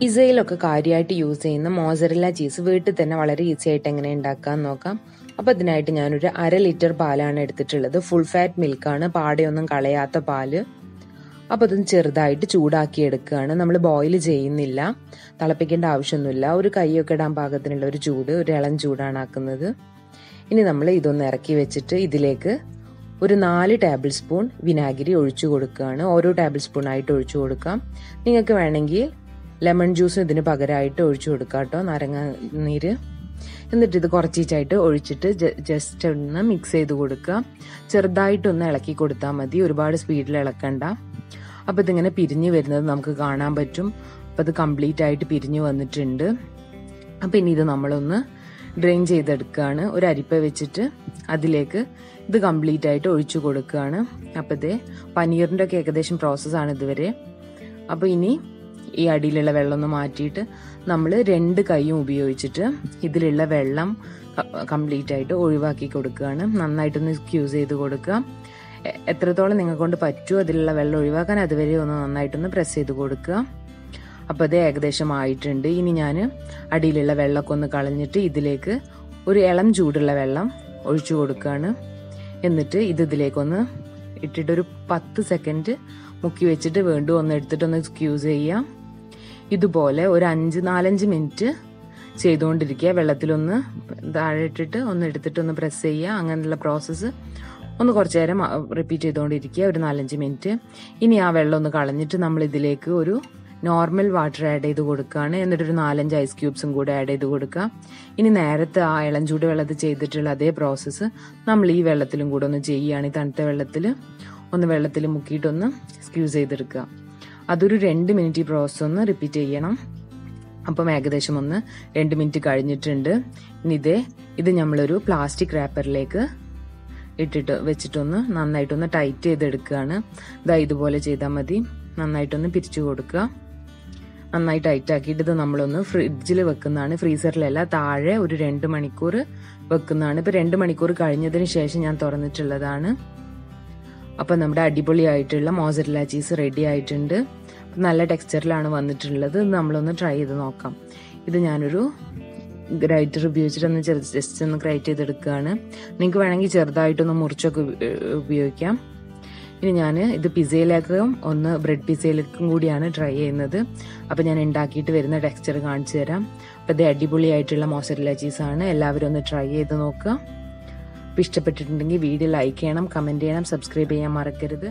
പിസയിലൊക്കെ കാര്യമായിട്ട് യൂസ് ചെയ്യുന്ന mozzarella cheese വീട്ടിൽ തന്നെ വളരെ ഈസി ആയിട്ട് എങ്ങനെ ഉണ്ടാക്കാൻ നോക്കാം. അപ്പോൾ അതിനായിട്ട് ഞാനൊരു അര ലിറ്റർ പാലാണ് എടുത്തിട്ടുള്ളത്. ഫുൾ ഫാറ്റ് മിൽക്കാണ് പാടയൊന്നും കളയാത്ത പാൽ. അപ്പോൾ അതൊന്ന് ചെറുതായിട്ട് ചൂടാക്കി എടുക്കുകയാണ്. നമ്മൾ ബോയിൽ ചെയ്യുന്നില്ല. തിളപ്പിക്കേണ്ട ആവശ്യമൊന്നുമില്ല. ഒരു കൈയൊക്കെ ഇടാൻ പാകത്തിനുള്ള ഒരു ചൂട് ഒരു ഇളം ചൂടാണ് ആക്കുന്നത്. ഇനി നമ്മൾ ഇതൊന്ന് ഇറക്കി വെച്ചിട്ട് ഇതിലേക്ക് ഒരു നാല് ടേബിൾ സ്പൂൺ വിനാഗിരി ഒഴിച്ചു കൊടുക്കുകയാണ്. ഓരോ ടേബിൾ സ്പൂൺ ആയിട്ട് ഒഴിച്ചു കൊടുക്കാം. നിങ്ങൾക്ക് വേണമെങ്കിൽ ലെമൺ ജ്യൂസ് ഇതിന് പകരമായിട്ട് ഒഴിച്ചു കൊടുക്കാം കേട്ടോ നാരങ്ങ നീര്. എന്നിട്ട് ഇത് കുറച്ചിട്ടായിട്ട് ഒഴിച്ചിട്ട് ജസ്റ്റ് ഒന്ന് മിക്സ് ചെയ്ത് കൊടുക്കുക. ചെറുതായിട്ടൊന്ന് ഇളക്കി കൊടുത്താൽ മതി ഒരുപാട് സ്പീഡിൽ ഇളക്കണ്ട. അപ്പോൾ ഇതിങ്ങനെ പിരിഞ്ഞു വരുന്നത് നമുക്ക് കാണാൻ പറ്റും. അപ്പോൾ ഇത് കംപ്ലീറ്റ് ആയിട്ട് പിരിഞ്ഞു വന്നിട്ടുണ്ട്. അപ്പോൾ ഇനി ഇത് നമ്മളൊന്ന് ഡ്രെയിൻ ചെയ്തെടുക്കുകയാണ്. ഒരു അരിപ്പ വെച്ചിട്ട് അതിലേക്ക് ഇത് കംപ്ലീറ്റ് ആയിട്ട് ഒഴിച്ചു കൊടുക്കുകയാണ്. അപ്പോൾ ഇതേ പനീറിന്റെ ഒക്കെ ഏകദേശം പ്രോസസ്സാണ് ഇതുവരെ. അപ്പോൾ ഇനി ഈ അടിയിലുള്ള വെള്ളം ഒന്ന് മാറ്റിയിട്ട് നമ്മൾ രണ്ട് കൈയും ഉപയോഗിച്ചിട്ട് ഇതിലുള്ള വെള്ളം കംപ്ലീറ്റ് ആയിട്ട് ഒഴിവാക്കി കൊടുക്കുകയാണ്. നന്നായിട്ടൊന്ന് ക്യൂസ് ചെയ്ത് കൊടുക്കുക. എത്രത്തോളം നിങ്ങൾ കൊണ്ട് പറ്റുമോ അതിലുള്ള വെള്ളം ഒഴിവാക്കാൻ അതുവരെ ഒന്ന് നന്നായിട്ടൊന്ന് പ്രസ് ചെയ്ത് കൊടുക്കുക. അപ്പോൾ അത് ഏകദേശം ആയിട്ടുണ്ട്. ഇനി ഞാൻ അടിയിലുള്ള വെള്ളമൊക്കെ ഒന്ന് കളഞ്ഞിട്ട് ഇതിലേക്ക് ഒരു ഇളം ചൂടുള്ള വെള്ളം ഒഴിച്ചു കൊടുക്കുകയാണ്. എന്നിട്ട് ഇത് ഇതിലേക്കൊന്ന് ഇട്ടിട്ടൊരു പത്ത് സെക്കൻഡ് മുക്കി വെച്ചിട്ട് വീണ്ടും ഒന്ന് എടുത്തിട്ടൊന്ന് സ്ക്യൂസ് ചെയ്യാം ഇതുപോലെ ഒരു അഞ്ച് നാലഞ്ച് മിനിറ്റ് ചെയ്തുകൊണ്ടിരിക്കുക. വെള്ളത്തിലൊന്ന് താഴെ ഇട്ടിട്ട് ഒന്ന് എടുത്തിട്ട് ഒന്ന് പ്രസ് ചെയ്യുക. അങ്ങനെയുള്ള പ്രോസസ്സ് ഒന്ന് കുറച്ച് നേരം റിപ്പീറ്റ് ചെയ്തുകൊണ്ടിരിക്കുക. ഒരു നാലഞ്ച് മിനിറ്റ്. ഇനി ആ വെള്ളം ഒന്ന് കളഞ്ഞിട്ട് നമ്മൾ ഇതിലേക്ക് ഒരു നോർമൽ വാട്ടർ ആഡ് ചെയ്ത് കൊടുക്കുകയാണ്. എന്നിട്ട് ഒരു നാലഞ്ച് ഐസ് ക്യൂബ്സും കൂടെ ആഡ് ചെയ്ത് കൊടുക്കുക. ഇനി നേരത്തെ ആ ഇളം ചൂട് വെള്ളത്തിൽ ചെയ്തിട്ടുള്ള അതേ പ്രോസസ്സ് നമ്മൾ ഈ വെള്ളത്തിലും കൂടെ ഒന്ന് ചെയ്യുകയാണ്. ഈ തണുത്ത വെള്ളത്തിൽ ഒന്ന് വെള്ളത്തിൽ മുക്കിയിട്ടൊന്ന് സ്ക്യൂസ് ചെയ്തെടുക്കുക. അതൊരു രണ്ട് മിനിറ്റ് ഈ പ്രോസസ്സ് ഒന്ന് റിപ്പീറ്റ് ചെയ്യണം. അപ്പം ഏകദേശം ഒന്ന് രണ്ട് മിനിറ്റ് കഴിഞ്ഞിട്ടുണ്ട്. ഇനി ഇതേ ഇത് നമ്മളൊരു പ്ലാസ്റ്റിക് റാപ്പറിലേക്ക് ഇട്ടിട്ട് വെച്ചിട്ടൊന്ന് നന്നായിട്ടൊന്ന് ടൈറ്റ് ചെയ്തെടുക്കുകയാണ് ഇതാ ഇതുപോലെ ചെയ്താൽ മതി. നന്നായിട്ടൊന്ന് പിരിച്ചു കൊടുക്കുക. നന്നായി ടൈറ്റ് ആക്കിയിട്ട് ഇത് നമ്മളൊന്ന് ഫ്രിഡ്ജിൽ വെക്കുന്നതാണ്. ഫ്രീസറിലല്ല താഴെ ഒരു രണ്ട് മണിക്കൂർ വെക്കുന്നതാണ്. ഇപ്പം രണ്ട് മണിക്കൂർ കഴിഞ്ഞതിന് ശേഷം ഞാൻ തുറന്നിട്ടുള്ളതാണ്. അപ്പം നമ്മുടെ അടിപൊളിയായിട്ടുള്ള മോസറില ചീസ് റെഡി ആയിട്ടുണ്ട്. നല്ല ടെക്സ്ചറിലാണ് വന്നിട്ടുള്ളത്. നമ്മളൊന്ന് ട്രൈ ചെയ്ത് നോക്കാം. ഇത് ഞാനൊരു ഗ്രൈറ്റർ ഉപയോഗിച്ചിട്ട് ഒന്ന് ചെറു ജസ്റ്റ് ഒന്ന് ഗ്രൈറ്റ് ചെയ്തെടുക്കുകയാണ്. നിങ്ങൾക്ക് വേണമെങ്കിൽ ചെറുതായിട്ടൊന്ന് മുറിച്ചൊക്കെ ഉപയോഗിക്കാം. ഇനി ഞാൻ ഇത് പിസയിലേക്കും ഒന്ന് ബ്രെഡ് പിസയിലേക്കും കൂടിയാണ് ട്രൈ ചെയ്യുന്നത്. അപ്പോൾ ഞാൻ ഉണ്ടാക്കിയിട്ട് വരുന്ന ടെക്സ്ചർ കാണിച്ചു തരാം. അപ്പോൾ ഇത് അടിപൊളിയായിട്ടുള്ള മോസറില്ല ചീസാണ് എല്ലാവരും ഒന്ന് ട്രൈ ചെയ്ത് നോക്കുക. ഇഷ്ടപ്പെട്ടിട്ടുണ്ടെങ്കിൽ വീഡിയോ ലൈക്ക് ചെയ്യണം കമന്റ് ചെയ്യണം സബ്സ്ക്രൈബ് ചെയ്യാൻ മറക്കരുത്.